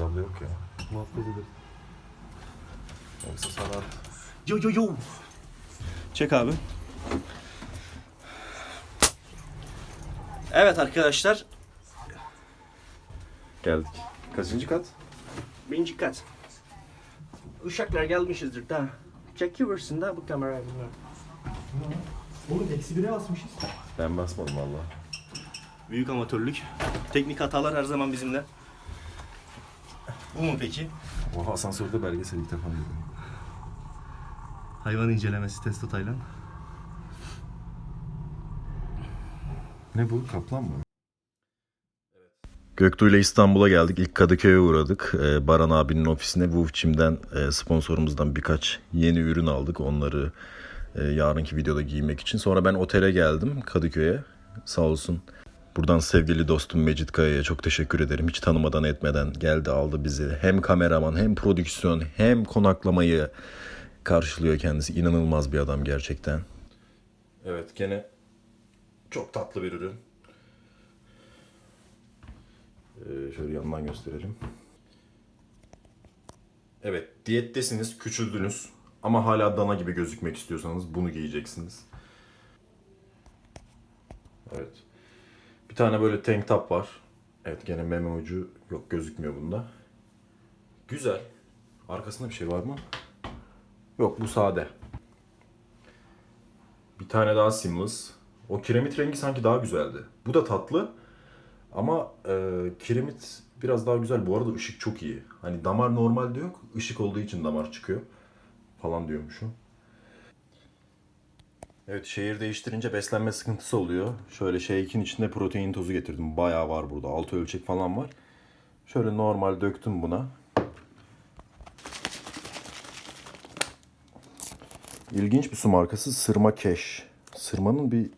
Abla yok ya. Muhabbet ederim. Yoksa sana Yo yo yo. Çek abi. Evet arkadaşlar. geldik. Kaçıncı kat? Birinci kat. Uşaklar gelmişizdir da. Çekiversin da bu kamerayı bunlar. Oğlum eksi bire basmışız. Ben basmadım valla. Büyük amatörlük. Teknik hatalar her zaman bizimle. Bu mu peki? Oha asansörde belgesel ilk defa izledim. Hayvan incelemesi Testo Taylan. Ne bu? Kaplan mı? Göktuğ ile İstanbul'a geldik. İlk Kadıköy'e uğradık. Ee, Baran abinin ofisine Wufçim'den e, sponsorumuzdan birkaç yeni ürün aldık. Onları e, yarınki videoda giymek için. Sonra ben otele geldim Kadıköy'e. Sağ olsun. Buradan sevgili dostum Mecit Kaya'ya çok teşekkür ederim. Hiç tanımadan etmeden geldi aldı bizi. Hem kameraman hem prodüksiyon hem konaklamayı karşılıyor kendisi. İnanılmaz bir adam gerçekten. Evet gene çok tatlı bir ürün. Ee, şöyle yandan gösterelim. Evet diyettesiniz, küçüldünüz ama hala dana gibi gözükmek istiyorsanız bunu giyeceksiniz. Evet. Bir tane böyle tank top var. Evet gene meme ucu yok gözükmüyor bunda. Güzel. Arkasında bir şey var mı? Yok bu sade. Bir tane daha seamless. O kiremit rengi sanki daha güzeldi. Bu da tatlı. Ama e, kiremit biraz daha güzel. Bu arada ışık çok iyi. Hani damar normalde yok. Işık olduğu için damar çıkıyor. Falan diyormuşum. Evet şehir değiştirince beslenme sıkıntısı oluyor. Şöyle shake'in içinde protein tozu getirdim. Bayağı var burada. Altı ölçek falan var. Şöyle normal döktüm buna. İlginç bir su markası Sırma Cash. Sırmanın bir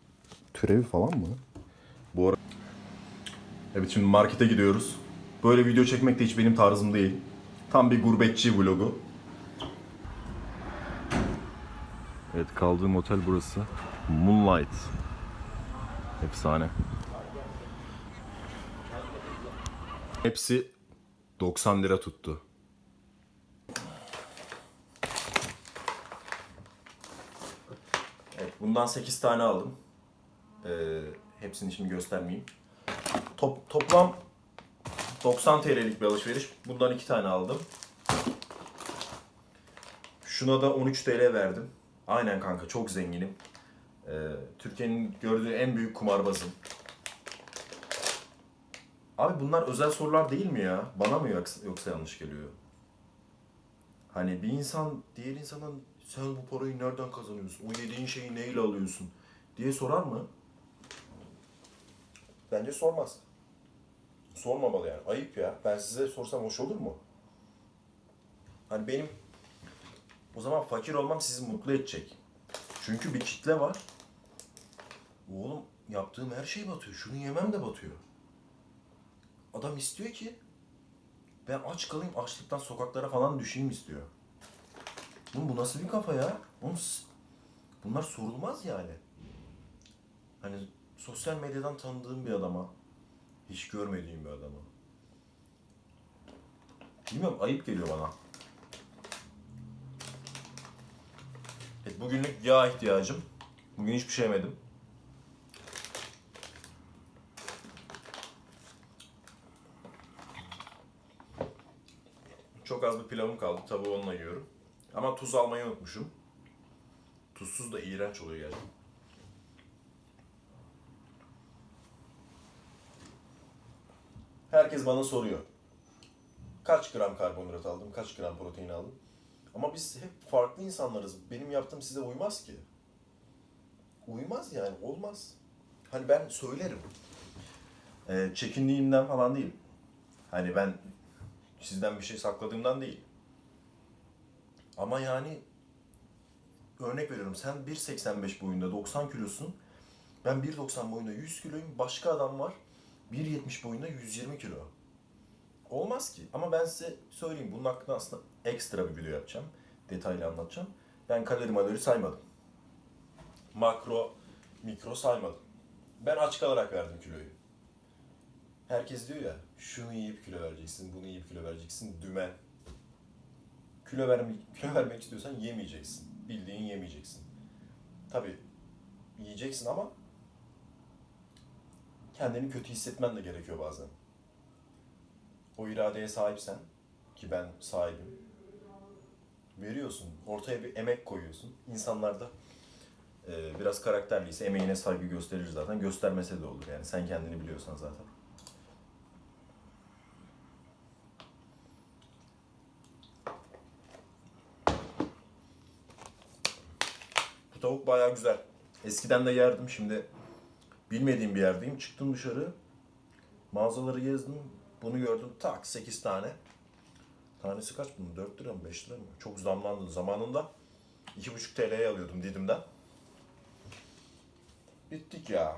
türevi falan mı? Bu ara... Evet şimdi markete gidiyoruz. Böyle video çekmek de hiç benim tarzım değil. Tam bir gurbetçi vlogu. Evet kaldığım otel burası. Moonlight. Efsane. Hepsi 90 lira tuttu. Evet, bundan 8 tane aldım. Ee, hepsini şimdi göstermeyeyim. Top, toplam 90 TL'lik bir alışveriş. Bundan 2 tane aldım. Şuna da 13 TL verdim. Aynen kanka çok zenginim. Ee, Türkiye'nin gördüğü en büyük kumarbazım. Abi bunlar özel sorular değil mi ya? Bana mı yoksa, yanlış geliyor? Hani bir insan diğer insanın sen bu parayı nereden kazanıyorsun? O yediğin şeyi neyle alıyorsun? diye sorar mı? Bence sormaz. Sormamalı yani. Ayıp ya. Ben size sorsam hoş olur mu? Hani benim o zaman fakir olmam sizi mutlu edecek. Çünkü bir kitle var. Oğlum yaptığım her şey batıyor. Şunu yemem de batıyor. Adam istiyor ki ben aç kalayım açlıktan sokaklara falan düşeyim istiyor. Oğlum bu nasıl bir kafa ya? Oğlum bunlar sorulmaz yani. Hani sosyal medyadan tanıdığım bir adama, hiç görmediğim bir adama. Bilmiyorum ayıp geliyor bana. Evet, bugünlük yağ ihtiyacım. Bugün hiçbir şey yemedim. Çok az bir pilavım kaldı. Tabii onunla yiyorum. Ama tuz almayı unutmuşum. Tuzsuz da iğrenç oluyor gerçekten. Herkes bana soruyor. Kaç gram karbonhidrat aldım, kaç gram protein aldım? Ama biz hep farklı insanlarız. Benim yaptığım size uymaz ki. Uymaz yani, olmaz. Hani ben söylerim. Ee, çekindiğimden falan değil. Hani ben sizden bir şey sakladığımdan değil. Ama yani örnek veriyorum sen 1.85 boyunda 90 kilosun. Ben 1.90 boyunda 100 kiloyum. Başka adam var 1.70 boyunda 120 kilo. Olmaz ki. Ama ben size söyleyeyim. Bunun hakkında aslında ekstra bir video yapacağım. Detaylı anlatacağım. Ben kalori malori saymadım. Makro, mikro saymadım. Ben aç kalarak verdim kiloyu. Herkes diyor ya şunu yiyip kilo vereceksin, bunu yiyip kilo vereceksin. Dümen. Kilo, verme, kilo vermek istiyorsan yemeyeceksin. Bildiğin yemeyeceksin. Tabii yiyeceksin ama kendini kötü hissetmen de gerekiyor bazen. O iradeye sahipsen ki ben sahibim. Veriyorsun. Ortaya bir emek koyuyorsun. İnsanlar da e, biraz karakterliyse emeğine saygı gösterir zaten. Göstermese de olur yani. Sen kendini biliyorsan zaten. Bu tavuk bayağı güzel. Eskiden de yerdim. Şimdi bilmediğim bir yerdeyim. Çıktım dışarı. Mağazaları gezdim. Bunu gördüm. Tak 8 tane. Tanesi kaç bunun? 4 lira mı 5 lira mı? Çok zamlandı. Zamanında 2,5 TL'ye alıyordum Didim'den. Bittik ya.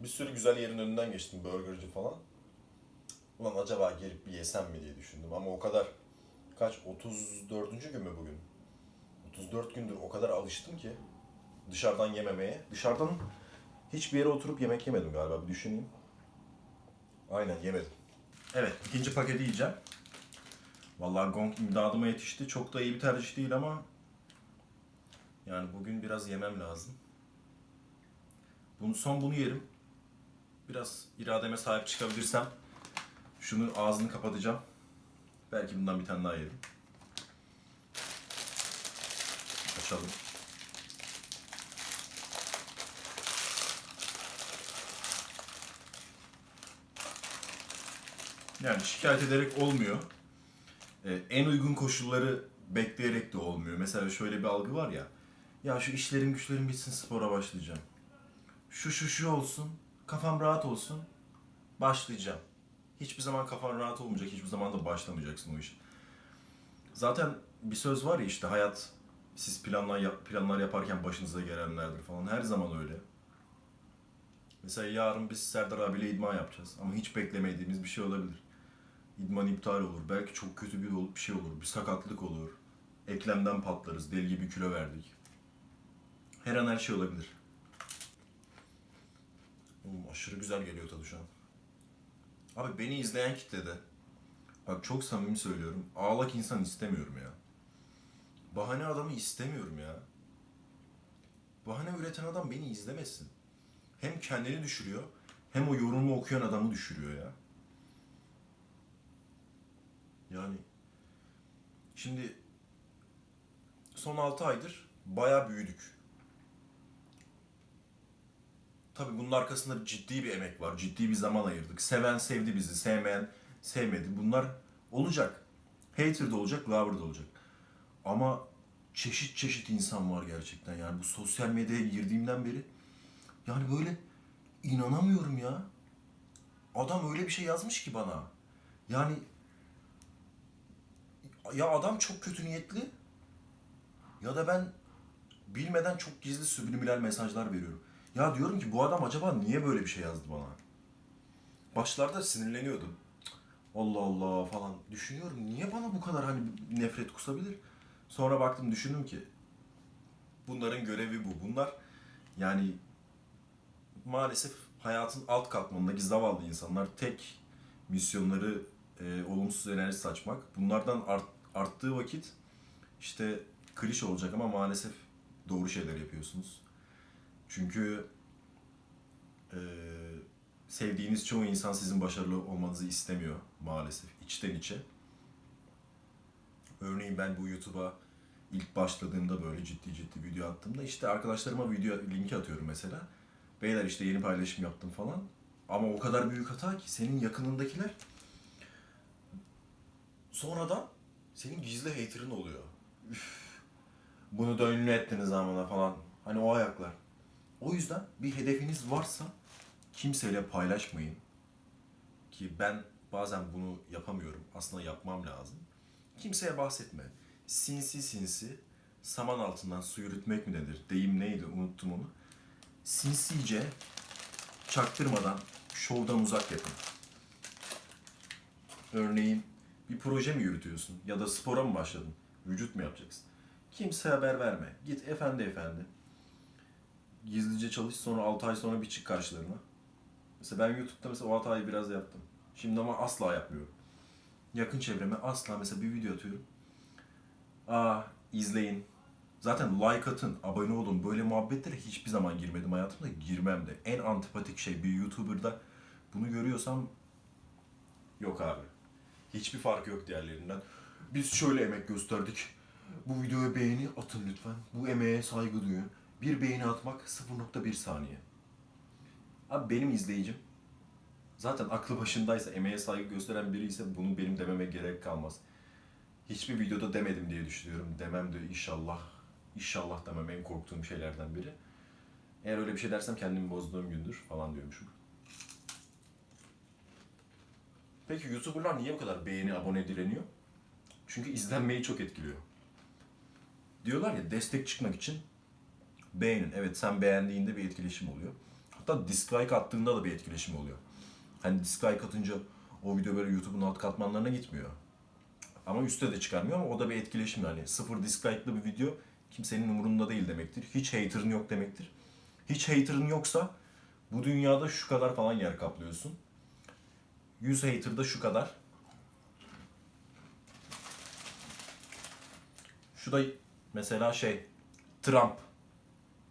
Bir sürü güzel yerin önünden geçtim. Burgerci falan. Ulan acaba gelip bir yesem mi diye düşündüm ama o kadar kaç 34. gün mü bugün? 34 gündür o kadar alıştım ki dışarıdan yememeye. Dışarıdan hiçbir yere oturup yemek yemedim galiba bir düşüneyim. Aynen yemedim. Evet ikinci paketi yiyeceğim. Vallahi gong imdadıma yetişti. Çok da iyi bir tercih değil ama yani bugün biraz yemem lazım. Bunu son bunu yerim. Biraz irademe sahip çıkabilirsem şunu ağzını kapatacağım. Belki bundan bir tane daha yerim. Açalım. Yani şikayet ederek olmuyor. Ee, en uygun koşulları bekleyerek de olmuyor. Mesela şöyle bir algı var ya. Ya şu işlerim güçlerim bitsin spora başlayacağım. Şu şu şu olsun. Kafam rahat olsun. Başlayacağım. Hiçbir zaman kafan rahat olmayacak. Hiçbir zaman da başlamayacaksın o işe. Zaten bir söz var ya işte hayat siz planlar planlar yaparken başınıza gelenlerdir falan. Her zaman öyle. Mesela yarın biz Serdar abiyle idman yapacağız. Ama hiç beklemediğimiz bir şey olabilir. İdman iptal olur. Belki çok kötü bir, ol- bir şey olur. Bir sakatlık olur. Eklemden patlarız. Deli gibi kilo verdik. Her an her şey olabilir. Oğlum aşırı güzel geliyor tadı şu an. Abi beni izleyen kitlede bak çok samimi söylüyorum. Ağlak insan istemiyorum ya. Bahane adamı istemiyorum ya. Bahane üreten adam beni izlemesin. Hem kendini düşürüyor hem o yorumu okuyan adamı düşürüyor ya. Yani şimdi son 6 aydır bayağı büyüdük. Tabii bunun arkasında ciddi bir emek var. Ciddi bir zaman ayırdık. Seven sevdi bizi, sevmeyen sevmedi. Bunlar olacak. Hater de olacak, lover da olacak. Ama çeşit çeşit insan var gerçekten. Yani bu sosyal medyaya girdiğimden beri yani böyle inanamıyorum ya. Adam öyle bir şey yazmış ki bana. Yani ya adam çok kötü niyetli ya da ben bilmeden çok gizli subliminal mesajlar veriyorum. Ya diyorum ki bu adam acaba niye böyle bir şey yazdı bana? Başlarda sinirleniyordum. Allah Allah falan. Düşünüyorum niye bana bu kadar hani nefret kusabilir? Sonra baktım düşündüm ki bunların görevi bu. Bunlar yani maalesef hayatın alt katmanındaki zavallı insanlar tek misyonları e, olumsuz enerji saçmak. Bunlardan art, arttığı vakit işte klişe olacak ama maalesef doğru şeyler yapıyorsunuz. Çünkü e, sevdiğiniz çoğu insan sizin başarılı olmanızı istemiyor maalesef içten içe. Örneğin ben bu YouTube'a ilk başladığımda böyle ciddi ciddi video attığımda işte arkadaşlarıma video linki atıyorum mesela. Beyler işte yeni paylaşım yaptım falan. Ama o kadar büyük hata ki senin yakınındakiler sonradan senin gizli hater'ın oluyor. Üf, bunu da ünlü ettiniz amına falan. Hani o ayaklar. O yüzden bir hedefiniz varsa kimseyle paylaşmayın. Ki ben bazen bunu yapamıyorum. Aslında yapmam lazım. Kimseye bahsetme. Sinsi sinsi saman altından su yürütmek mi denir? Deyim neydi? Unuttum onu. Sinsice çaktırmadan şovdan uzak yapın. Örneğin bir proje mi yürütüyorsun ya da spora mı başladın? Vücut mu yapacaksın? Kimseye haber verme. Git efendi efendi. gizlice çalış sonra 6 ay sonra bir çık karşılarına. Mesela ben YouTube'da mesela o hatayı biraz yaptım. Şimdi ama asla yapmıyorum. Yakın çevreme asla mesela bir video atıyorum. Aa izleyin. Zaten like atın, abone olun. Böyle muhabbetlere hiçbir zaman girmedim hayatımda. Girmem de. En antipatik şey bir YouTuber'da bunu görüyorsam yok abi. Hiçbir fark yok diğerlerinden. Biz şöyle emek gösterdik. Bu videoya beğeni atın lütfen. Bu emeğe saygı duyun. Bir beğeni atmak 0.1 saniye. Abi benim izleyicim zaten aklı başındaysa, emeğe saygı gösteren biri ise bunu benim dememe gerek kalmaz. Hiçbir videoda demedim diye düşünüyorum. Demem de inşallah. İnşallah demem en korktuğum şeylerden biri. Eğer öyle bir şey dersem kendimi bozduğum gündür falan diyormuşum. Peki YouTuber'lar niye bu kadar beğeni, abone direniyor? Çünkü izlenmeyi çok etkiliyor. Diyorlar ya destek çıkmak için beğenin. Evet sen beğendiğinde bir etkileşim oluyor. Hatta dislike attığında da bir etkileşim oluyor. Hani dislike atınca o video böyle YouTube'un alt katmanlarına gitmiyor. Ama üste de çıkarmıyor ama o da bir etkileşim yani. Sıfır dislike'lı bir video kimsenin umurunda değil demektir. Hiç hater'ın yok demektir. Hiç hater'ın yoksa bu dünyada şu kadar falan yer kaplıyorsun. 100 hater'da şu kadar. Şu da mesela şey Trump.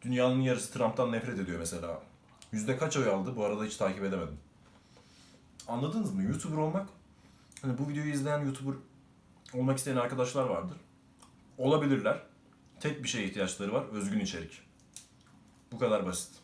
Dünyanın yarısı Trump'tan nefret ediyor mesela. Yüzde kaç oy aldı? Bu arada hiç takip edemedim. Anladınız mı? YouTuber olmak hani bu videoyu izleyen YouTuber olmak isteyen arkadaşlar vardır. Olabilirler. Tek bir şeye ihtiyaçları var. Özgün içerik. Bu kadar basit.